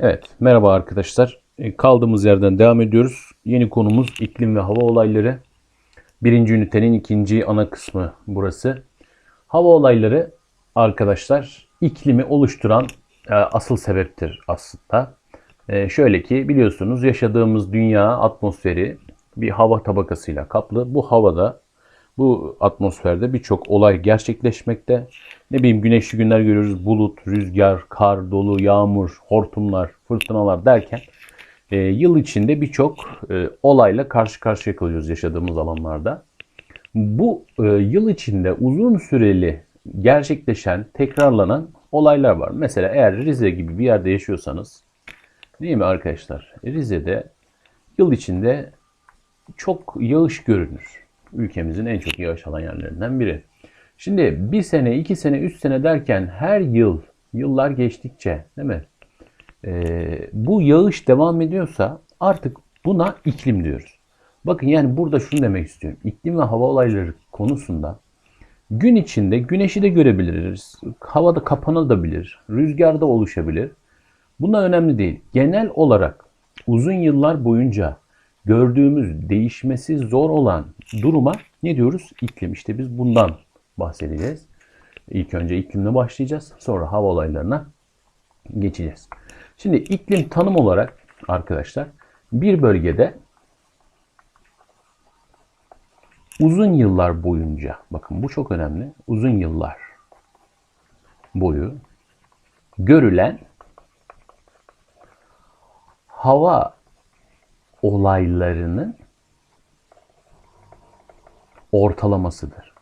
Evet, merhaba arkadaşlar. E, Kaldığımız yerden devam ediyoruz. Yeni konumuz iklim ve hava olayları. Birinci ünitenin ikinci ana kısmı burası. Hava olayları arkadaşlar iklimi oluşturan e, asıl sebeptir aslında. E, şöyle ki biliyorsunuz yaşadığımız dünya atmosferi bir hava tabakasıyla kaplı. Bu havada bu atmosferde birçok olay gerçekleşmekte. Ne bileyim güneşli günler görüyoruz. Bulut, rüzgar, kar, dolu, yağmur, hortumlar, fırtınalar derken e, yıl içinde birçok e, olayla karşı karşıya kalıyoruz yaşadığımız alanlarda. Bu e, yıl içinde uzun süreli gerçekleşen, tekrarlanan olaylar var. Mesela eğer Rize gibi bir yerde yaşıyorsanız değil mi arkadaşlar? Rize'de yıl içinde çok yağış görünür. Ülkemizin en çok yağış alan yerlerinden biri. Şimdi bir sene, iki sene, üç sene derken her yıl, yıllar geçtikçe değil mi? Ee, bu yağış devam ediyorsa artık buna iklim diyoruz. Bakın yani burada şunu demek istiyorum. İklim ve hava olayları konusunda gün içinde güneşi de görebiliriz. Havada kapanabilir, rüzgarda oluşabilir. Bunlar önemli değil. Genel olarak uzun yıllar boyunca gördüğümüz değişmesi zor olan duruma ne diyoruz? İklim. İşte biz bundan bahsedeceğiz. İlk önce iklimle başlayacağız. Sonra hava olaylarına geçeceğiz. Şimdi iklim tanım olarak arkadaşlar bir bölgede uzun yıllar boyunca bakın bu çok önemli. Uzun yıllar boyu görülen hava olaylarının ortalamasıdır.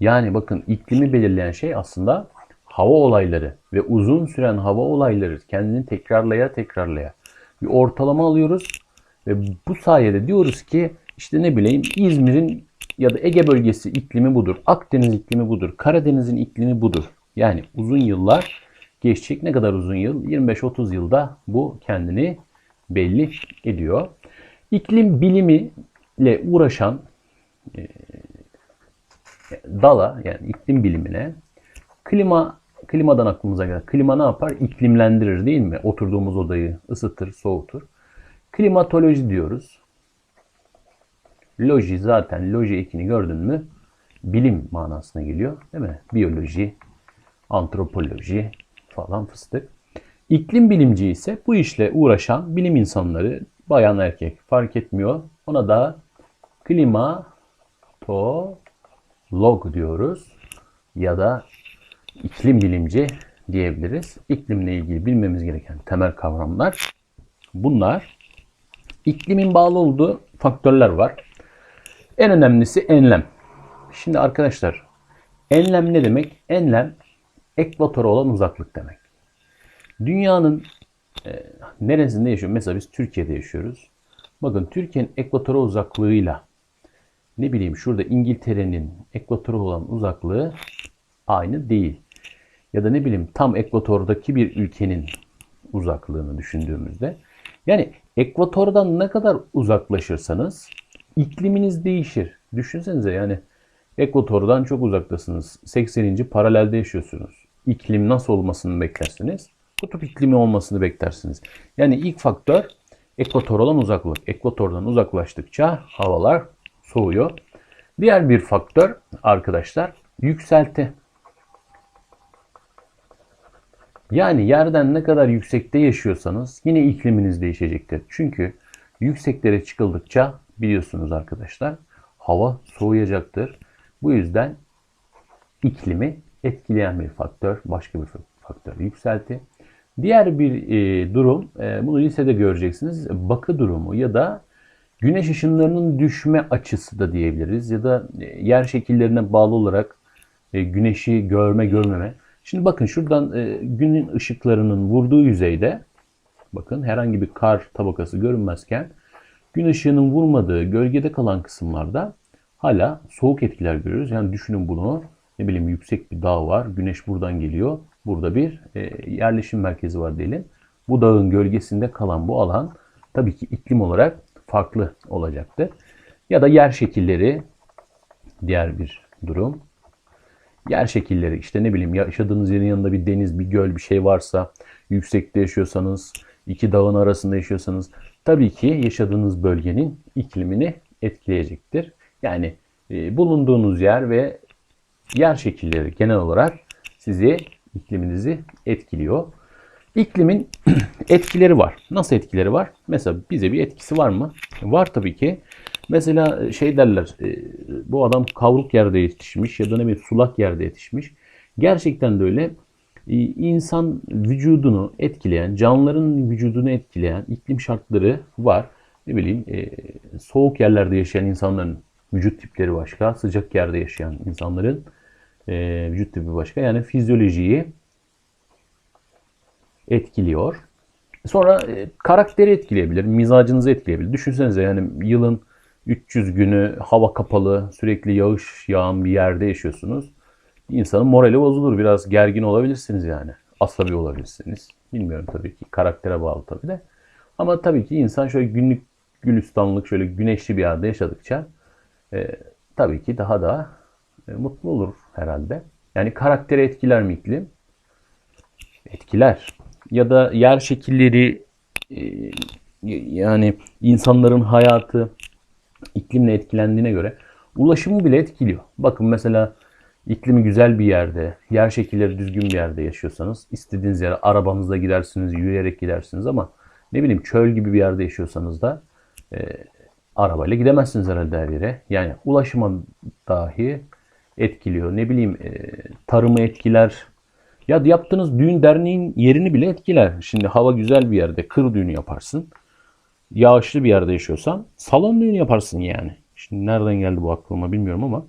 Yani bakın iklimi belirleyen şey aslında hava olayları ve uzun süren hava olayları kendini tekrarlaya tekrarlaya bir ortalama alıyoruz ve bu sayede diyoruz ki işte ne bileyim İzmir'in ya da Ege bölgesi iklimi budur. Akdeniz iklimi budur. Karadeniz'in iklimi budur. Yani uzun yıllar geçecek. Ne kadar uzun yıl? 25-30 yılda bu kendini belli ediyor. İklim bilimiyle uğraşan e, dala yani iklim bilimine klima klimadan aklımıza gelir. Klima ne yapar? İklimlendirir değil mi? Oturduğumuz odayı ısıtır, soğutur. Klimatoloji diyoruz. Loji zaten loji ekini gördün mü? Bilim manasına geliyor değil mi? Biyoloji, antropoloji falan fıstık. İklim bilimci ise bu işle uğraşan bilim insanları, bayan erkek fark etmiyor. Ona da klimatolog diyoruz ya da iklim bilimci diyebiliriz. İklimle ilgili bilmemiz gereken temel kavramlar bunlar. İklimin bağlı olduğu faktörler var. En önemlisi enlem. Şimdi arkadaşlar enlem ne demek? Enlem ekvatora olan uzaklık demek. Dünyanın e, neresinde yaşıyor? Mesela biz Türkiye'de yaşıyoruz. Bakın Türkiye'nin ekvatora uzaklığıyla ne bileyim şurada İngiltere'nin ekvatora olan uzaklığı aynı değil. Ya da ne bileyim tam ekvatordaki bir ülkenin uzaklığını düşündüğümüzde. Yani ekvatordan ne kadar uzaklaşırsanız ikliminiz değişir. Düşünsenize yani ekvatordan çok uzaktasınız. 80. paralelde yaşıyorsunuz. İklim nasıl olmasını beklersiniz? Kutup iklimi olmasını beklersiniz. Yani ilk faktör ekvator olan uzaklık. Ekvatordan uzaklaştıkça havalar soğuyor. Diğer bir faktör arkadaşlar yükselti. Yani yerden ne kadar yüksekte yaşıyorsanız yine ikliminiz değişecektir. Çünkü yükseklere çıkıldıkça biliyorsunuz arkadaşlar hava soğuyacaktır. Bu yüzden iklimi etkileyen bir faktör, başka bir faktör yükselti. Diğer bir e, durum, e, bunu lisede göreceksiniz, bakı durumu ya da güneş ışınlarının düşme açısı da diyebiliriz ya da e, yer şekillerine bağlı olarak e, güneşi görme görmeme. Şimdi bakın şuradan e, günün ışıklarının vurduğu yüzeyde bakın herhangi bir kar tabakası görünmezken gün ışığının vurmadığı gölgede kalan kısımlarda hala soğuk etkiler görüyoruz. Yani düşünün bunu ne bileyim yüksek bir dağ var. Güneş buradan geliyor. Burada bir e, yerleşim merkezi var diyelim. Bu dağın gölgesinde kalan bu alan tabii ki iklim olarak farklı olacaktır. Ya da yer şekilleri diğer bir durum. yer şekilleri işte ne bileyim yaşadığınız yerin yanında bir deniz, bir göl, bir şey varsa, yüksekte yaşıyorsanız, iki dağın arasında yaşıyorsanız tabii ki yaşadığınız bölgenin iklimini etkileyecektir. Yani e, bulunduğunuz yer ve yer şekilleri genel olarak sizi ikliminizi etkiliyor. İklimin etkileri var. Nasıl etkileri var? Mesela bize bir etkisi var mı? Var tabii ki. Mesela şey derler, e, bu adam kavruk yerde yetişmiş ya da ne bileyim sulak yerde yetişmiş. Gerçekten de öyle. E, insan vücudunu etkileyen, canlıların vücudunu etkileyen iklim şartları var. Ne bileyim, e, soğuk yerlerde yaşayan insanların vücut tipleri başka, sıcak yerde yaşayan insanların vücut tipi başka. Yani fizyolojiyi etkiliyor. Sonra e, karakteri etkileyebilir, mizacınızı etkileyebilir. Düşünsenize yani yılın 300 günü hava kapalı, sürekli yağış yağan bir yerde yaşıyorsunuz. İnsanın morali bozulur. Biraz gergin olabilirsiniz yani. Asabi olabilirsiniz. Bilmiyorum tabii ki. Karaktere bağlı tabii de. Ama tabii ki insan şöyle günlük gülistanlık, şöyle güneşli bir yerde yaşadıkça e, tabii ki daha da e, mutlu olur herhalde. Yani karakteri etkiler mi iklim? Etkiler. Ya da yer şekilleri e, yani insanların hayatı iklimle etkilendiğine göre ulaşımı bile etkiliyor. Bakın mesela iklimi güzel bir yerde, yer şekilleri düzgün bir yerde yaşıyorsanız istediğiniz yere arabanızla gidersiniz, yürüyerek gidersiniz ama ne bileyim çöl gibi bir yerde yaşıyorsanız da e, arabayla gidemezsiniz herhalde her yere. Yani ulaşıma dahi etkiliyor. Ne bileyim e, tarımı etkiler. Ya yaptığınız düğün derneğin yerini bile etkiler. Şimdi hava güzel bir yerde kır düğünü yaparsın yağışlı bir yerde yaşıyorsan salon düğünü yaparsın yani. Şimdi nereden geldi bu aklıma bilmiyorum ama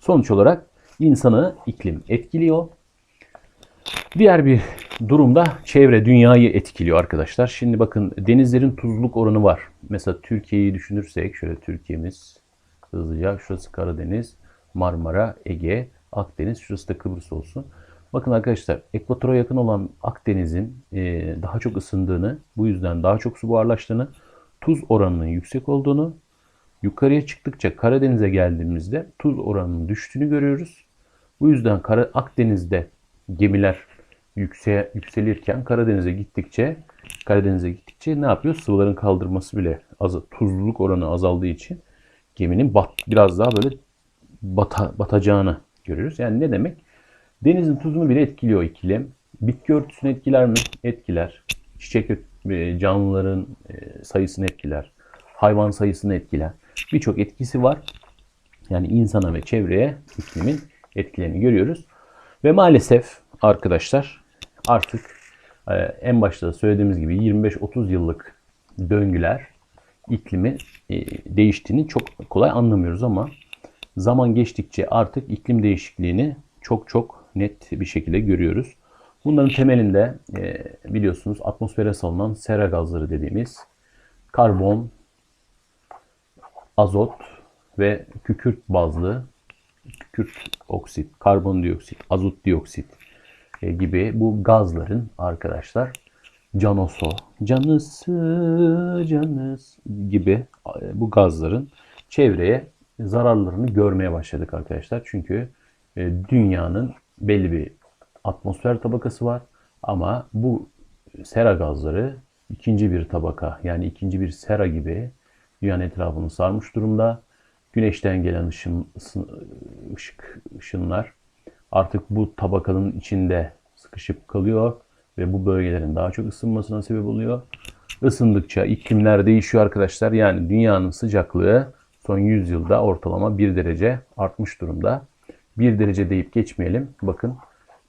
sonuç olarak insanı iklim etkiliyor. Diğer bir durumda çevre dünyayı etkiliyor arkadaşlar. Şimdi bakın denizlerin tuzluluk oranı var. Mesela Türkiye'yi düşünürsek şöyle Türkiye'miz hızlıca şurası Karadeniz, Marmara, Ege, Akdeniz, şurası da Kıbrıs olsun. Bakın arkadaşlar ekvatora yakın olan Akdeniz'in daha çok ısındığını, bu yüzden daha çok su buharlaştığını, tuz oranının yüksek olduğunu, yukarıya çıktıkça Karadeniz'e geldiğimizde tuz oranının düştüğünü görüyoruz. Bu yüzden Kara, Akdeniz'de gemiler yükse, yükselirken Karadeniz'e gittikçe Karadeniz'e gittikçe ne yapıyor? Sıvıların kaldırması bile az, tuzluluk oranı azaldığı için geminin bat, biraz daha böyle bata, batacağını görüyoruz. Yani ne demek? Denizin tuzunu bile etkiliyor iklim. Bitki örtüsünü etkiler mi? Etkiler. Çiçek e, canlıların e, sayısını etkiler. Hayvan sayısını etkiler. Birçok etkisi var. Yani insana ve çevreye iklimin etkilerini görüyoruz. Ve maalesef arkadaşlar artık e, en başta da söylediğimiz gibi 25-30 yıllık döngüler iklimin değiştiğini çok kolay anlamıyoruz ama zaman geçtikçe artık iklim değişikliğini çok çok net bir şekilde görüyoruz. Bunların temelinde e, biliyorsunuz atmosfere salınan sera gazları dediğimiz karbon, azot ve kükürt bazlı kükürt oksit, karbondioksit, azot dioksit e, gibi bu gazların arkadaşlar canoso, canısı, canıs gibi e, bu gazların çevreye zararlarını görmeye başladık arkadaşlar. Çünkü e, dünyanın belli bir atmosfer tabakası var. Ama bu sera gazları ikinci bir tabaka yani ikinci bir sera gibi dünyanın etrafını sarmış durumda. Güneşten gelen ışın, ışık, ışınlar artık bu tabakanın içinde sıkışıp kalıyor ve bu bölgelerin daha çok ısınmasına sebep oluyor. Isındıkça iklimler değişiyor arkadaşlar. Yani dünyanın sıcaklığı son 100 yılda ortalama 1 derece artmış durumda. 1 derece deyip geçmeyelim. Bakın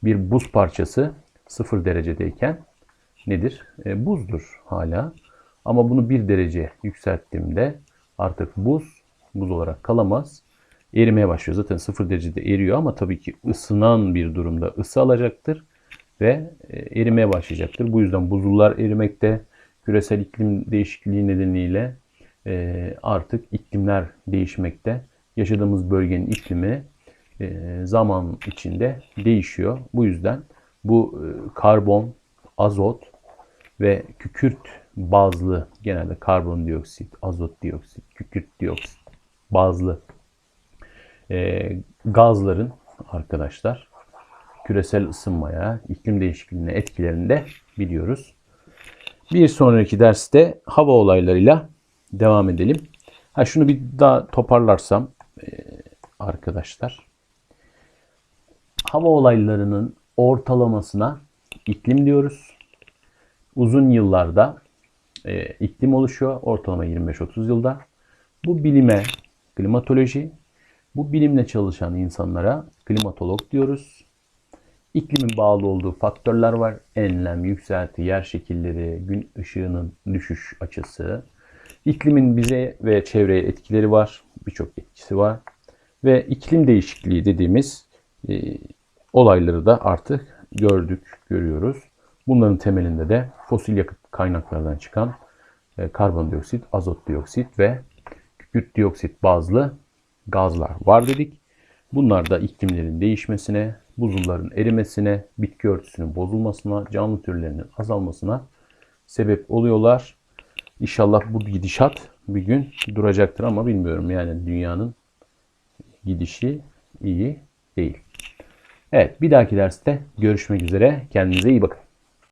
bir buz parçası 0 derecedeyken nedir? E, buzdur hala. Ama bunu 1 derece yükselttiğimde artık buz buz olarak kalamaz. Erimeye başlıyor. Zaten 0 derecede eriyor ama tabii ki ısınan bir durumda ısı alacaktır ve e, erimeye başlayacaktır. Bu yüzden buzullar erimekte. Küresel iklim değişikliği nedeniyle e, artık iklimler değişmekte. Yaşadığımız bölgenin iklimi e, zaman içinde değişiyor. Bu yüzden bu e, karbon, azot ve kükürt bazlı genelde karbondioksit, azot dioksit, kükürt dioksit bazlı e, gazların arkadaşlar. Küresel ısınmaya, iklim değişikliğine etkilerini de biliyoruz. Bir sonraki derste hava olaylarıyla devam edelim. Ha şunu bir daha toparlarsam e, arkadaşlar. Hava olaylarının ortalamasına iklim diyoruz. Uzun yıllarda e, iklim oluşuyor. Ortalama 25-30 yılda. Bu bilime klimatoloji, bu bilimle çalışan insanlara klimatolog diyoruz. İklimin bağlı olduğu faktörler var. Enlem, yükselti, yer şekilleri, gün ışığının düşüş açısı. İklimin bize ve çevreye etkileri var. Birçok etkisi var. Ve iklim değişikliği dediğimiz e, olayları da artık gördük, görüyoruz. Bunların temelinde de fosil yakıt kaynaklardan çıkan e, karbondioksit, azot dioksit ve kükürt dioksit bazlı gazlar var dedik. Bunlar da iklimlerin değişmesine, buzulların erimesine, bitki örtüsünün bozulmasına, canlı türlerinin azalmasına sebep oluyorlar. İnşallah bu gidişat bir gün duracaktır ama bilmiyorum yani dünyanın gidişi iyi değil. Evet bir dahaki derste görüşmek üzere. Kendinize iyi bakın.